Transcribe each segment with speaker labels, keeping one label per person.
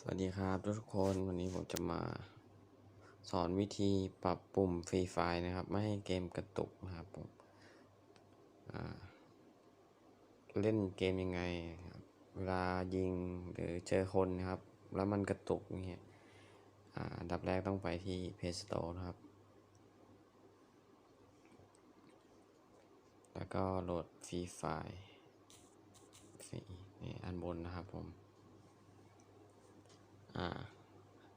Speaker 1: สวัสดีครับทุกคนวันนี้ผมจะมาสอนวิธีปรับปุ่มฟรีไฟนะครับ ไม่ให้เกมกระตุกนะครับผมเล่นเกมยังไงครับเวลายิงหรือเจอคนนะครับ แล้วมันกระตุกเงี้ยอันดับแรกต้องไปที่ Play Store นะครับ แล้วก็โหลดฟรีไฟฟรีนี่อันบนนะครับผม อ่า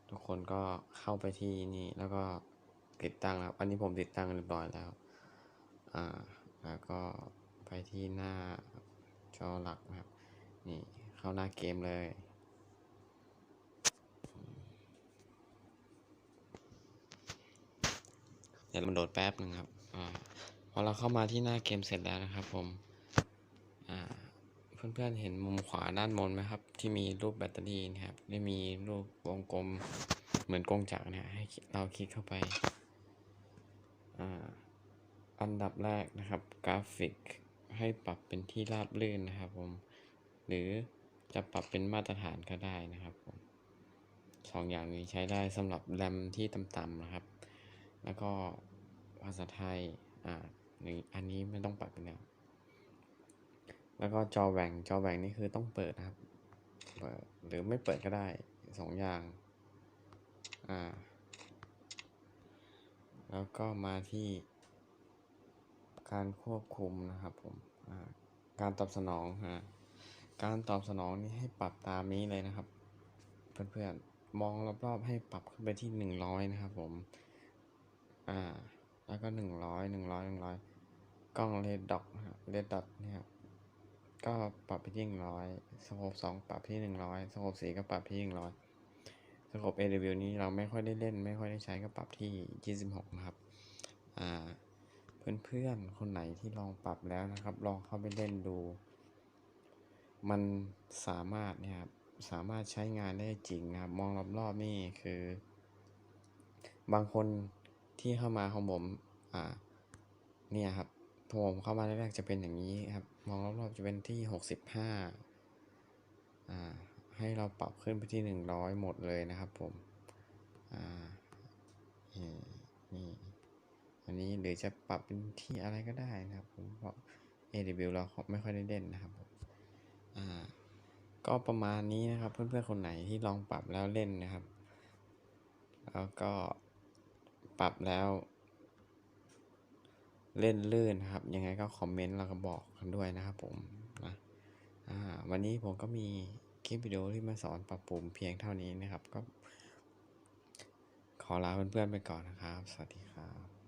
Speaker 1: ทุกคนก็เข้าไปที่นี่แล้วก็ติดตั้งแล้วอันนี้ผมติดตั้งเรียบร้อยแล้ว อ่า แล้วก็ไปที่หน้าจอหลักนะครับ นี่เข้าหน้าเกมเลยเดี๋ยวมันโหลดแป๊บหนึ่งครับ อ่า พอเราเข้ามาที่หน้าเกมเสร็จแล้วนะครับผม อ่า เพื่อนๆเห็นมุมขวาด้านบนไหมครับ ที่มีรูปแบตเตอรี่นะครับได้มีรูปวงกลมเหมือนกงจักรนะให้เราคลิกเข้าไปอันดับแรกนะครับ กราฟิกให้ปรับเป็นที่ราบรื่นนะครับผมหรือจะปรับเป็นมาตรฐานก็ได้นะครับผมสองอย่างนี้ใช้ได้สำหรับแรมที่ต่ำๆนะครับ แล้วก็ภาษาไทยอ่าหนึ่งอันนี้ไม่ต้องปรับเป็นแล้ว แล้วก็จอแหว่งจอแหว่งนี่คือต้องเปิดนะครับ เปิดหรือไม่เปิดก็ได้สองอย่าง อ่า แล้วก็มาที่ การควบคุมนะครับผม อ่า การตอบสนองฮะ การตอบสนองนี่ให้ปรับตามนี้เลยนะครับ เพื่อนๆ มองรอบๆให้ปรับขึ้นไปที่หนึ่งร้อยนะครับผม อ่า แล้วก็หนึ่งร้อยหนึ่งร้อยหนึ่งร้อยกล้องเรดด็อกนะเรดด็อทเนี่ยครับ ก็ปรับไปที่หนึ่งร้อยสโคปสองปรับที่หนึ่งร้อยสโคปสี่ก็ปรับที่หนึ่งร้อยสโคป AW นี้เราไม่ค่อยได้เล่น ไม่ค่อยได้ใช้ก็ปรับที่ยี่สิบหกนะครับ อ่า เพื่อนๆ คนไหนที่ลองปรับแล้วนะครับ ลองเข้าไปเล่นดู มันสามารถเนี่ยครับสามารถใช้งานได้จริงนะครับ มองรอบๆนี่คือ บางคนที่เข้ามาของผม อ่า เนี่ยครับ ผมเข้ามาแรกๆจะเป็นอย่างนี้ครับ มองรอบๆจะเป็นที่หกสิบห้าอ่าให้เราปรับขึ้นไปที่หนึ่งร้อยหมดเลยนะครับผมอ่านี่นี่อันนี้หรือจะปรับเป็นที่อะไรก็ได้นะครับผมเพราะ AW เราไม่ค่อยได้เล่นนะครับผมอ่าก็ประมาณนี้นะครับ เพื่อนๆคนไหนที่ลองปรับแล้วเล่นนะครับ แล้วก็ปรับแล้ว เล่นลื่นนะครับ ยังไงก็คอมเมนต์แล้วก็บอกกันด้วยนะครับผมนะวันนี้ผมก็มีคลิปวิดีโอที่มาสอนปรับปรุงเพียงเท่านี้นะครับก็ขอลาเพื่อนๆไปก่อนนะครับ สวัสดีครับ